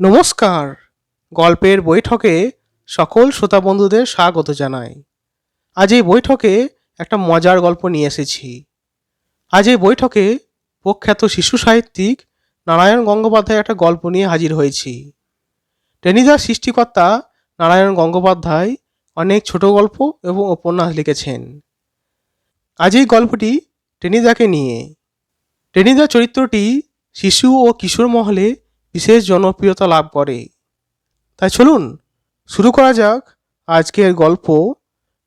নমস্কার। গল্পের বৈঠকে সকল শ্রোতা বন্ধুদের স্বাগত জানাই। আজ এই বৈঠকে একটা মজার গল্প নিয়ে এসেছি। আজ এই বৈঠকে প্রখ্যাত শিশু সাহিত্যিক নারায়ণ গঙ্গোপাধ্যায় একটা গল্প নিয়ে হাজির হয়েছি। টেনিদার সৃষ্টিকর্তা নারায়ণ গঙ্গোপাধ্যায় অনেক ছোট গল্প এবং উপন্যাস লিখেছেন। আজ এই গল্পটি টেনিদাকে নিয়ে। টেনিদা চরিত্রটি শিশু ও কিশোর মহলে বিশেষ জনপ্রিয়তা লাভ করে। তাই চলুন, শুরু করা যাক আজকের গল্প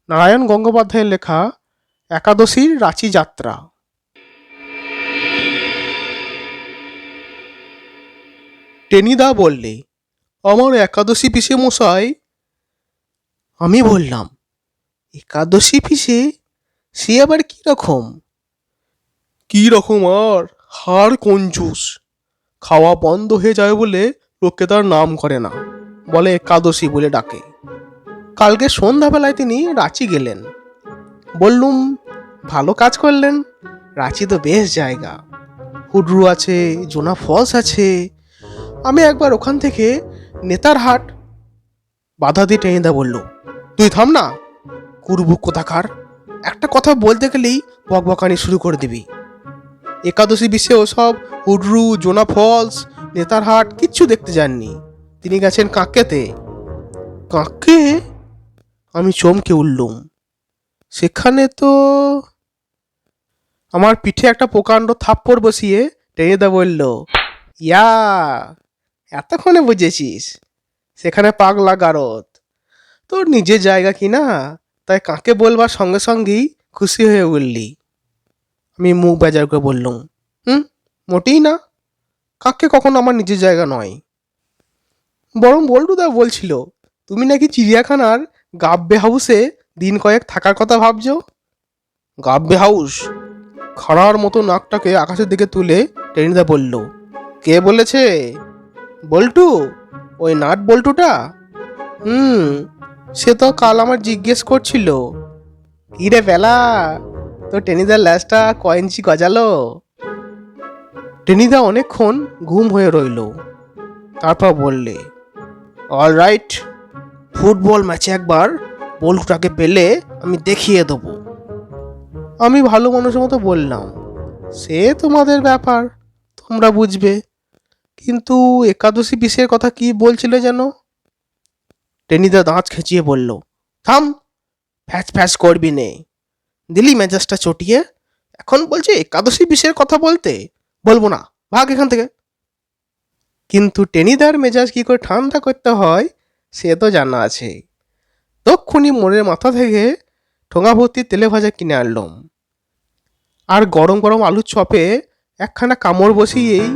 নারায়ণ গঙ্গোপাধ্যায়ের লেখা একাদশীর রাঁচি যাত্রা। টেনিদা বললে আমার একাদশী পিসে মশাই। আমি বললাম, একাদশী পিসে? সে আবার কি রকম? রকম আর? হাড় কঞ্জুস। খাওয়া বন্ধ হয়ে যায় বলে লোকে তার নাম করে না, বলে একাদশী বলে ডাকে। কালকে সন্ধ্যাবেলায় তিনি রাঁচি গেলেন। বললুম, ভালো কাজ করলেন, রাঁচি তো বেশ জায়গা। হুডরু আছে, জোনা ফলস আছে। আমি একবার ওখান থেকে নেতার হাট বাধা দিয়ে টেনিদা বলল তুই থাম না কুরবুক কোথাকার? একটা কথা বলতে গেলেই বকবকানি শুরু করে দিবি। একাদশী বিশ্বে ওসব হুডরু জোনা ফলস, নেতারহাট কিচ্ছু দেখতে যাননি। তিনি গেছেন কাঁকেতে। কাঁকে? আমি চমকে উঠলুম। সেখানে তো আমার পিঠে একটা প্রকাণ্ড থাপ্পড় বসিয়ে টেনিদা বলল, ইয়া, এতক্ষণে বুঝেছিস? সেখানে পাগলা গারদ। তোর নিজের জায়গা কি না? তাই কাকে বলবার সঙ্গে সঙ্গেই খুশি হয়ে উঠলি। আমি মুখ বেজার করে বললুম, হুম, মোটেই না। কাককে কখনো আমার নিজের জায়গা নয়। বরং বল্টুদা বলছিল, তুমি নাকি চিড়িয়াখানার গাব্বে হাউসে দিন কয়েক থাকার কথা ভাবছ? গাব্বে হাউস খাড়ার মতো নাকটাকে আকাশের দিকে তুলে টেনিদা বলল, কে বলেছে? বল্টু, ওই নাট বল্টুটা? হুম, সে তো কাল আমার জিজ্ঞেস করছিল রে বেলা তো টেনিদার ল্যাসটা কয় ইঞ্চি গজালো? টেনিদা অনেকক্ষণ ঘুম হয়ে রইল। তারপর বললে অল রাইট ফুটবল ম্যাচে একবার বলটাকে পেলে আমি দেখিয়ে দেবো। আমি ভালো মানুষের মতো বললাম, সে তোমাদের ব্যাপার, তোমরা বুঝবে। কিন্তু একাদশী বিষয়ের কথা কি বলছিলে যেন? টেনিদা দাঁত খেঁচিয়ে বলল, থাম, ফ্যাচ ফ্যাচ করবি নে। দিলি মেজাজটা চটিয়ে, এখন বলছে একাদশী বিষয়ের কথা বলতে? বলব না, ভাগ এখান থেকে। কিন্তু টেনিদার মেজাজ কি করে ঠান্ডা করতে হয়, সে তো জানা আছে। তক্ষুনি মনের মাথা থেকে ঠোঙা ভর্তি তেলে ভাজা কিনে আনলাম। আর গরম গরম আলুর চপে একখানা কামড় বসিয়েই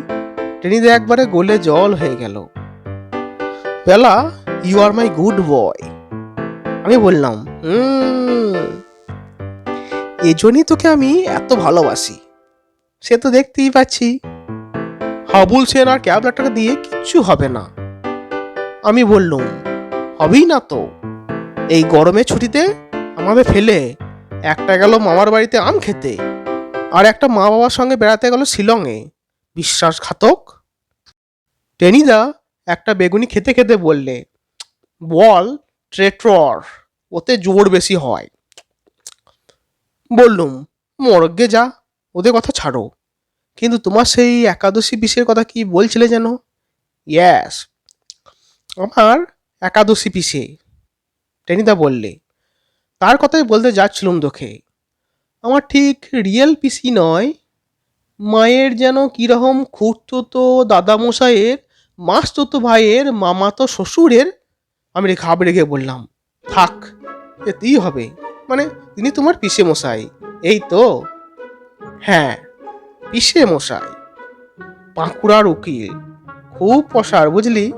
টেনিদা একবারে গোলে জল হয়ে গেল। বেলা you R my good boy আমি বললাম, হুম। এজন্যই তোকে আমি এত ভালোবাসি। সে তো দেখতেই পাচ্ছি। হাবুল সেন আর ক্যাবলাটাকে দিয়ে কিচ্ছু হবে না। আমি বললুম, হবেই না তো। এই গরমে ছুটিতে আমাদের ফেলে একটা গেল মামার বাড়িতে আম খেতে আর একটা মা বাবার সঙ্গে বেড়াতে গেল শিলংয়ে। বিশ্বাসঘাতক। টেনিদা একটা বেগুনি খেতে খেতে বললে, বল ট্রেটর ওতে জোর বেশি হয়। বললুম, মরগে যা, ওদের কথা ছাড়ো। কিন্তু তোমার সেই একাদশী পিসের কথা কি বলছিলে যেন? ইয়াস আমার একাদশী পিসে টেনিদা বললে। তার কথাই বলতে যাচ্ছিলুম তোকে। আমার ঠিক রিয়েল পিসি নয়। মায়ের যেন কীরকম খুঁড়তো দাদামশাইয়ের মাসতো ভাইয়ের, মামাতো শ্বশুরের, আমি ঘাবড়ে গিয়ে বললাম, থাক, এতেই হবে। মানে তিনি তোমার পিসে মশাই। এই তো। হ্যাঁ পিসে মশাই। বাঁকুড়ার উকিল। খুব পশার বুঝলি?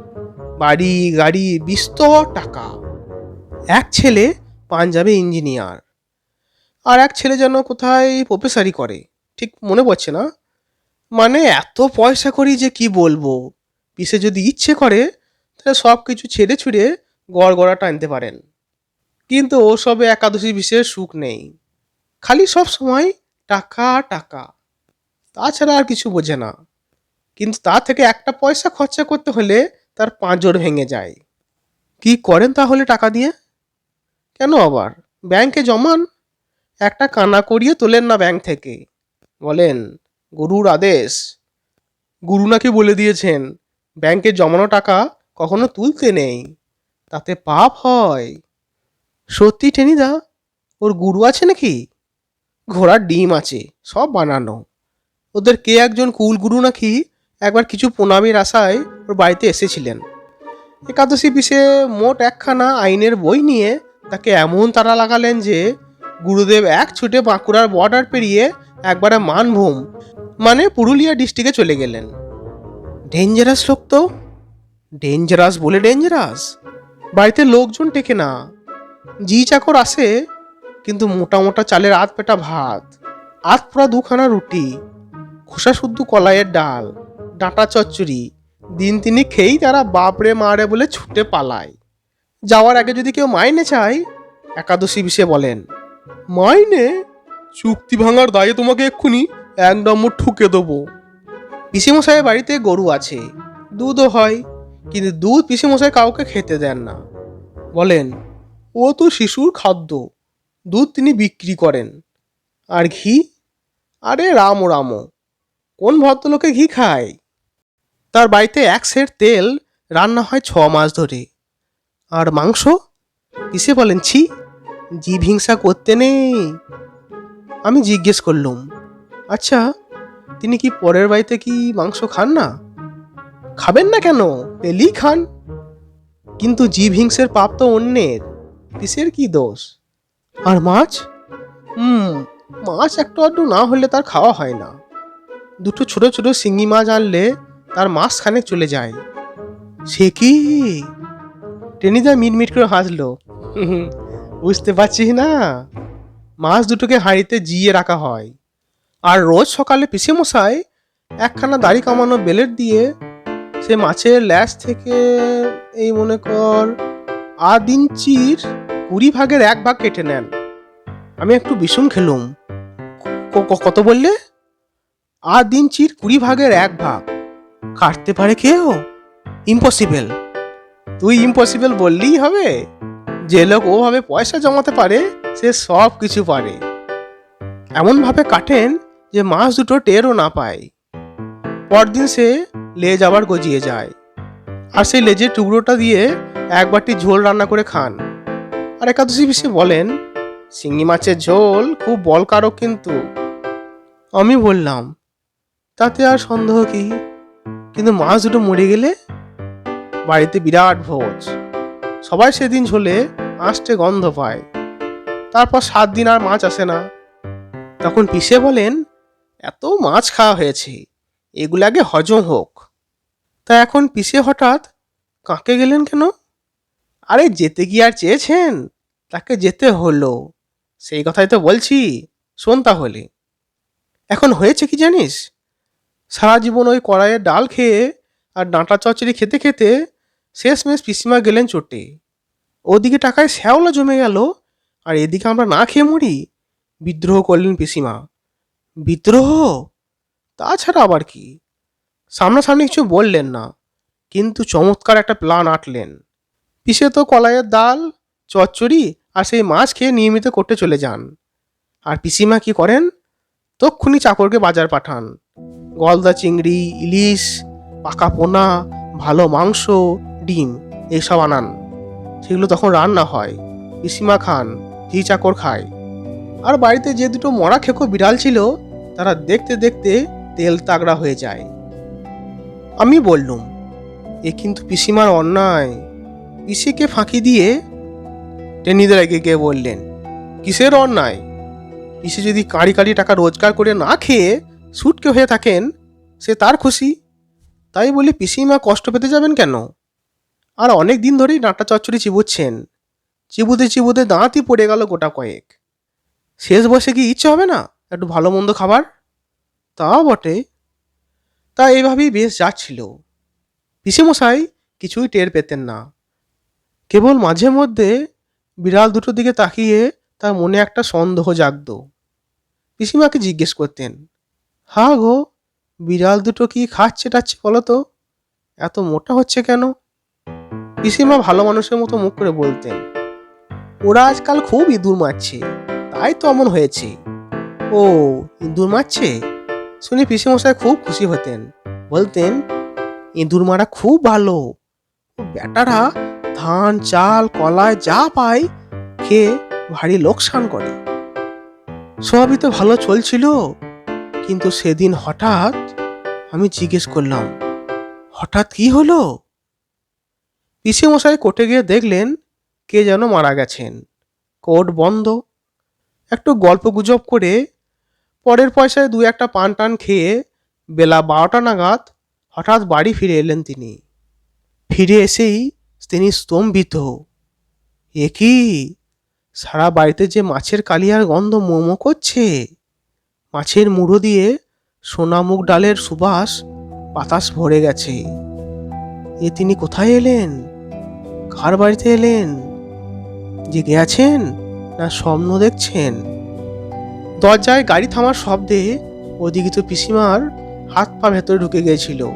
বাড়ি, গাড়ি, বিস্তর টাকা। এক ছেলে পাঞ্জাবে ইঞ্জিনিয়ার। আর এক ছেলে যেন কোথায় প্রফেসারি করে, ঠিক মনে পড়ছে না? মানে এত পয়সা করি যে কি বলব? পিসে যদি ইচ্ছে করে, তাহলে সব কিছু ছেড়ে ছুড়ে গড় গড়া টানতে পারেন। কিন্তু ও ওসবে একাদশী বিশেষ সুখ নেই। খালি সব সময় টাকা টাকা। তাছাড়া আর কিছু বোঝে না। কিন্তু তা থেকে একটা পয়সা খরচা করতে হলে তার পাঁজর ভেঙে যায়। কি করেন তাহলে টাকা দিয়ে? কেন আবার? ব্যাংকে জমান? একটা কানা করিয়ে তোলেন না ব্যাংক থেকে। বলেন, গুরুর আদেশ। গুরু নাকি বলে দিয়েছেন, ব্যাংকে জমানো টাকা কখনো তুলতে নেই। তাতে পাপ হয়। সত্যি টেনিদা ওর গুরু আছে নাকি? ঘোড়ার ডিম আছে, সব বানানো। ওদের কে একজন কুল গুরু নাকি? একবার কিছু প্রণামীর আশায় ওর বাড়িতে এসেছিলেন। একাদশী পিসে মোট একখানা আইনের বই নিয়ে তাকে এমন তারা লাগালেন যে, গুরুদেব এক ছুটে বাঁকুড়ার বর্ডার পেরিয়ে একবারে মানভূম মানে পুরুলিয়া ডিস্ট্রিক্টে চলে গেলেন। ডেঞ্জারাস লোক তো? ডেঞ্জারাস বলে ডেঞ্জারাস? বাড়িতে লোকজন টেকে না। জি চাকর আসে কিন্তু মোটা মোটা চালের আধ পেটা ভাত, আধ পোড়া দুখানা রুটি, খোসা শুদ্ধ কলাইয়ের ডাল, ডাঁটা চচ্চড়ি, দিন তিনি খেয়েই তারা বাপরে মারে বলে ছুটে পালায়। যাওয়ার আগে যদি কেউ মাইনে চায়, একাদশী বিষে বলেন, মাইনে? চুক্তি ভাঙার দায়ে তোমাকে এক্ষুনি এক নম্বর ঠুকে দেবো। পিসিমশাইয়ের বাড়িতে গরু আছে, দুধও হয়, কিন্তু দুধ পিসিমশাই কাউকে খেতে দেন না। বলেন ও তো শিশুর খাদ্য, দুধ তিনি বিক্রি করেন। আর ঘি? আরে রামো রামো, কোন ভদ্রলোকে ঘি খায়? তার বাড়িতে এক সের তেল রান্না হয় ছ মাস ধরে। আর মাংস? পিসে বলেন ছি? জীব হিংসা করতে নেই। আমি জিজ্ঞেস করলুম আচ্ছা তিনি কি পরের বাড়িতে কি মাংস খান না? খাবেন না কেন? পেলেই খান। কিন্তু জীব হিংসের পাপ তো অন্যের। পিসের কি দোষ? আর মাছ? হুম, মাছ একটু আধটু না হলে তার খাওয়া হয় না। দুটো ছোট ছোট শিঙি মাছ আনলে তার মাস খানেক চলে যায়। সে কি? টেনিদা মিটমিট করে হাসলো। বুঝতে পারছিস না? মাছ দুটোকে হাঁড়িতে জিয়ে রাখা হয়। আর রোজ সকালে মশাই একখানা দাড়ি কামানো বেলেট দিয়ে সে মাছের ল্যাস থেকে এই মনে কর আধ ইঞ্চির কুড়ি ভাগের এক ভাগ কেটে নেন। আমি একটু বিষণ খেলুম। কত বললে? আধ ইঞ্চির কুড়ি ভাগের এক ভাগ। কাটতে পারে কেউ? ইম্পসিবল তুই ইম্পসিবল বললেই হবে। যে লোক ওভাবে পয়সা জমাতে পারে, সে সব কিছু পারে। এমনভাবে কাটেন যে মাছ দুটো টেরও না পায়। পরদিন সে লেজ আবার গজিয়ে যায়। আর সেই লেজের টুকরোটা দিয়ে এক বাটি ঝোল রান্না করে খান। আর একাদশী বিষে বলেন, শিঙি মাছের ঝোল খুব বলকারক কিন্তু। আমি বললাম, তাতে আর সন্দেহ কি? কিন্তু মাছ দুটো মরে গেলে? বাড়িতে বিরাট ভোজ। সবাই সেদিন ঝোলে আঁশটে গন্ধ পায়। তারপর সাত দিন আর মাছ আসে না। তখন পিসে বলেন, এত মাছ খাওয়া হয়েছে। এগুলো আগে হজম হোক। তা এখন পিসে হঠাৎ কাঁকে গেলেন কেন? আরে যেতে কি আর চেয়েছেন? তাকে যেতে হলো। সেই কথাই তো বলছি। শোন তাহলে। এখন হয়েছে কি জানিস? সারা জীবন ওই কড়াইয়ের ডাল খেয়ে আর ডাঁটা চচ্চড়ি খেতে খেতে শেষমেশ পিসিমা গেলেন চোটে। ওদিকে টাকায় শ্যাওলা জমে গেল আর এদিকে আমরা না খেয়ে মরি। বিদ্রোহ করলেন পিসিমা। বিদ্রোহ? তাছাড়া আবার কি? সামনাসামনি কিছু বললেন না, কিন্তু চমৎকার একটা প্ল্যান আঁটলেন। পিসে তো কলাইয়ের ডাল, চচ্চড়ি আর সেই মাছ খেয়ে নিয়মিত করতে চলে যান। আর পিসিমা কি করেন? তক্ষুনি চাকরকে বাজার পাঠান। গলদা চিংড়ি, ইলিশ, পাকা পোনা, ভালো মাংস, ডিম এইসব আনান। সেগুলো তখন রান্না হয়। পিসিমা খান ঝি চাকর খায়। আর বাড়িতে যে দুটো মরা খেকো বিড়াল ছিল, তারা দেখতে দেখতে তেল তাগড়া হয়ে যায়। আমি বললুম, এ কিন্তু পিসিমার অন্যায়। পিসিকে ফাঁকি দিয়ে টেনিদের এগিয়ে গিয়ে বললেন, কিসের অন্যায়? পিসি যদি কাঁড়ি কাঁড়ি টাকা রোজগার করে না খেয়ে সুটকে হয়ে থাকেন, সে তার খুশি। তাই বলে পিসিমা কষ্ট পেতে যাবেন কেন? আর অনেক দিন ধরেই ডাঁটা চচ্চড়ি চিবুচ্ছেন। চিবুতে চিবুতে দাঁতই পড়ে গেল গোটা কয়েক। শেষ বসে কি ইচ্ছে হবে না একটু ভালো মন্দ খাবার? তা বটে। তা এইভাবেই বেশ যাচ্ছিল। পিসিমশাই কিছুই টের পেতেন না। কেবল মাঝে মধ্যে বিড়াল দুটোর দিকে তাকিয়ে তার মনে একটা সন্দেহ জাগত। পিসিমাকে জিজ্ঞেস করতেন, হা গো, বিড়াল দুটো কি খাচ্ছে টাচ্ছে বলো তো এত মোটা হচ্ছে কেন? পিসিমা ভালো মানুষের মতো মুখ করে বলতেন, ওরা আজকাল খুব ইঁদুর মারছে, তাই তো এমন হয়েছে। ও, ইঁদুর মারছে? শুনে পিসিমশাই খুব খুশি হতেন, বলতেন, ইঁদুর মারা খুব ভালো। ও বেটারা ধান, চাল কলায় যা পায় খেয়ে ভারী লোকসান করে। সবই তো ভালো চলছিল, কিন্তু সেদিন হঠাৎ আমি জিজ্ঞেস করলাম, হঠাৎ কি হলো? মশাই কোর্টে গিয়ে দেখলেন, কে যেন মারা গেছেন। কোর্ট বন্ধ। একটু গল্প গুজব করে পরের পয়সায় দু একটা পান টান খেয়ে বেলা বারোটা নাগাদ হঠাৎ বাড়ি ফিরে এলেন তিনি। ফিরে এসেই তিনি স্তম্ভিত। এ কি? সারা বাড়িতে যে মাছের কালিয়ার গন্ধ মোমো করছে। মাছের মুড়ো দিয়ে সোনামুখ ডালের সুবাস বাতাস ভরে গেছে। এ তিনি কোথায় এলেন? কার বাড়িতে এলেন? জেগে আছেন না স্বপ্ন দেখছেন? দরজায় গাড়ি থামার শব্দে ওদিকে তো পিসিমার হাত পা ভেতরে ঢুকে গিয়েছিল।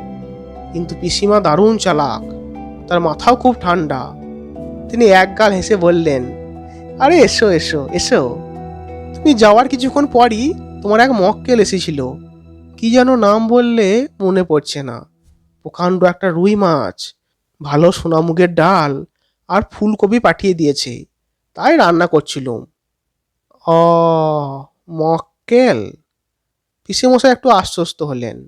কিন্তু পিসিমা দারুণ চালাক। তার মাথাও খুব ঠান্ডা। তিনি একগাল হেসে বললেন, আরে এসো এসো এসো। তুমি যাওয়ার কিছুক্ষণ পরই তোমার এক মক্কেল এসেছিল। কি যেন নাম বললে মনে পড়ছে না। প্রকাণ্ড একটা রুই মাছ, ভালো সোনামুগের ডাল আর ফুলকপি পাঠিয়ে দিয়েছে। তাই রান্না করছিলুম। অ, মক্কেল? পিসেমশাই একটু আশ্বস্ত হলেন।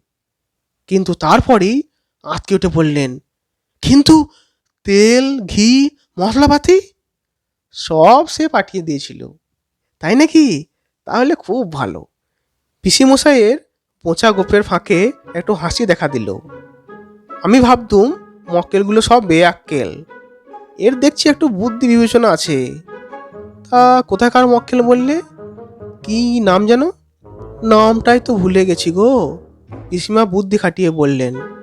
কিন্তু তারপরেই আঁতকে উঠে বললেন কিন্তু তেল, ঘি, মশলাপাতি সব সে পাঠিয়ে দিয়েছিল। তাই নাকি? তাহলে খুব ভালো। পিসিমশাইয়ের পোঁচা গোপের ফাঁকে একটু হাসি দেখা দিল। আমি ভাবতুম মক্কেলগুলো সব বেআক্কেল এর দেখছি একটু বুদ্ধি বিবেচনা আছে। তা কোথাকার মক্কেল বললে? কি নাম যেন? নামটাই তো ভুলে গেছি গো। পিসিমা বুদ্ধি খাটিয়ে বললেন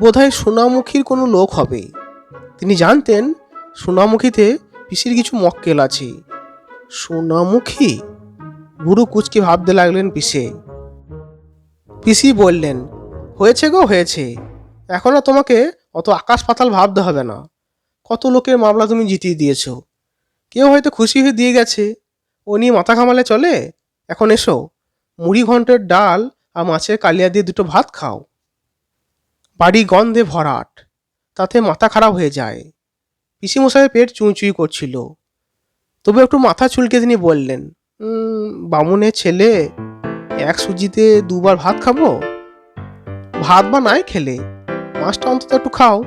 বোধহয় সোনামুখীর কোনো লোক হবে। তিনি জানতেন সোনামুখীতে পিসির কিছু মক্কেল আছে। সোনামুখী? বুড়ো কুচকে ভাবতে লাগলেন পিসে। পিসি বললেন, হয়েছে গো, হয়েছে। এখন আর তোমাকে অত আকাশ পাতাল ভাবতে হবে না। কত লোকের মামলা তুমি জিতিয়ে দিয়েছ। কেউ হয়তো খুশি হয়ে দিয়ে গেছে। ও নিয়ে মাথা ঘামালে চলে? এখন এসো। মুড়ি ঘন্টের ডাল আর মাছের কালিয়া দিয়ে দুটো ভাত খাও। বাড়ি গন্ধে ভরাট তাতে মাথা খারাপ হয়ে যায়। পিসিমশাইয়ের পেট চুঁচুই করছিল। তবে একটু মাথা চুলকে তিনি বললেন "উম, বামুনের ছেলে এক সুজিতে দুবার ভাত খাব? ভাত বা নাই খেলে? মাছটা অন্তত একটু খাও।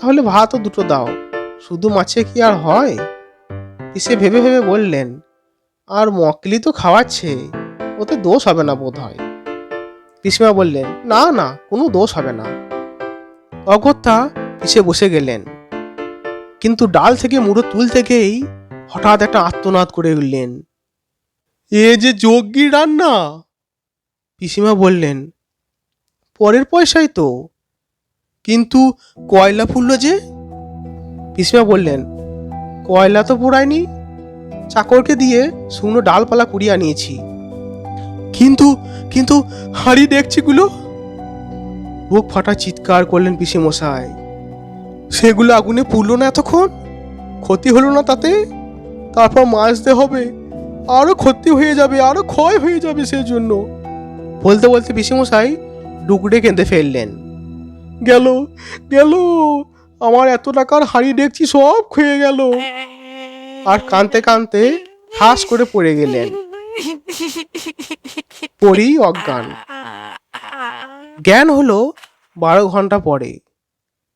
তাহলে ভাতও দুটো দাও শুধু মাছে কি আর হয়? পিসে ভেবে ভেবে বললেন আর মকলি তো খাওয়াচ্ছে ওতে দোষ হবে না বোধ হয় পিসিমা বললেন, না না, কোনো দোষ হবে না। অগত্যা পিছে বসে গেলেন। কিন্তু ডাল থেকে মুড়ো তুল থেকেই হঠাৎ একটা আত্মনাদ করে উঠলেন। এ যে যজ্ঞী রান্না! পিসিমা বললেন, পরের পয়সাই তো। কিন্তু কয়লা ফুললো যে? পিসিমা বললেন, কয়লা তো পোড়ায়নি চাকরকে দিয়ে শুকনো ডালপালা কুড়িয়ে আনিয়েছি। কিন্তু কিন্তু হাড়ি দেখছিগুলো বুক ফাটা চিৎকার করলেন পিসি মশাই। সেগুলো আগুনে পুড়লো না এতক্ষণ? ক্ষতি হলো না তাতে? তারপর মাজতে হবে। আরও ক্ষতি হয়ে যাবে, আরও ক্ষয় হয়ে যাবে সেজন্য। বলতে বলতে পিসিমশাই ডুকরে কেঁদে ফেললেন। গেল গেল। আমার এত টাকার হাড়ি দেখছি সব ক্ষয়ে গেল। আর কানতে কানতে ঠাস করে পড়ে গেলেন। পড়ি অজ্ঞান। জ্ঞান হলো বারো ঘণ্টা পরে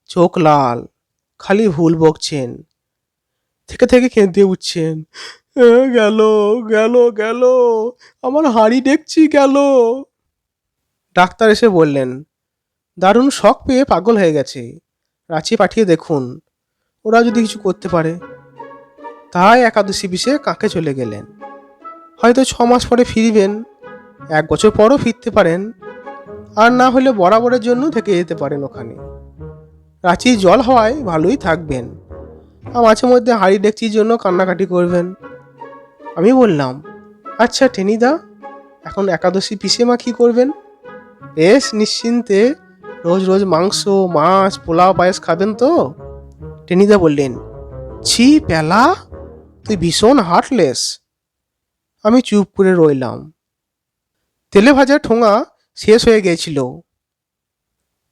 চোখ লাল খালি ভুল বকছেন থেকে থেকে কেঁদে উঠছেন "এ, গেল গেল গেল আমার হাড়ি দেখছি গেল। ডাক্তার এসে বললেন দারুণ শখ পেয়ে পাগল হয়ে গেছে রাঁচি পাঠিয়ে দেখুন ওরা যদি কিছু করতে পারে। তাই একাদশী বিষে কাকে চলে গেলেন? হয়তো ছ মাস পরে ফিরবেন এক বছর পরও ফিরতে পারেন, আর না হলে বরাবরের জন্য থেকে যেতে পারেন ওখানে। রাঁচির জল হওয়ায় ভালোই থাকবেন। আর মাঝে মধ্যে হাড়ি ডেকচির জন্য কান্নাকাটি করবেন। আমি বললাম আচ্ছা টেনিদা এখন একাদশী পিসে মা কি করবেন? বেশ, নিশ্চিন্তে। রোজ রোজ মাংস, মাছ, পোলাও, পায়েস খাবেন তো? টেনিদা বললেন, ছি, পেলা, তুই ভীষণ হার্টলেস আমি চুপ করে রইলাম। তেলে ভাজা ঠোঙা শেষ হয়ে গিয়েছিল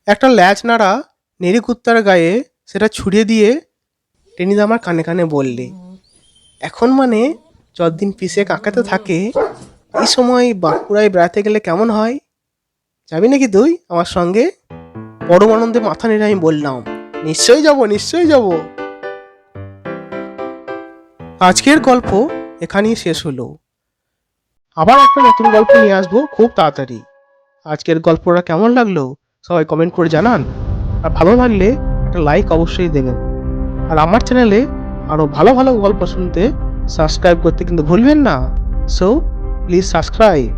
একটা ল্যাচ নাড়া নেড়ি কুত্তার গায়ে সেটা ছুড়িয়ে দিয়ে টেনিদা আমার কানে কানে বললে, এখন মানে যতদিন পিসে কাকাতে থাকে, এই সময় বাঁকুড়ায় বেড়াতে গেলে কেমন হয়? যাবি নাকি তুই আমার সঙ্গে? পরম আনন্দে মাথা নেড়ে আমি বললাম, নিশ্চয়ই যাব নিশ্চয়ই যাব। আজকের গল্প এখানেই শেষ হলো। আবার একটা নতুন গল্প নিয়ে আসব খুব তাড়াতাড়ি। আজকের গল্পটা কেমন লাগল সবাই কমেন্ট করে জানান। আর ভালো লাগলে একটা লাইক অবশ্যই দেবেন। আর আমার চ্যানেলে আরও ভালো ভালো গল্প শুনতে সাবস্ক্রাইব করতে কিন্তু ভুলবেন না। So please subscribe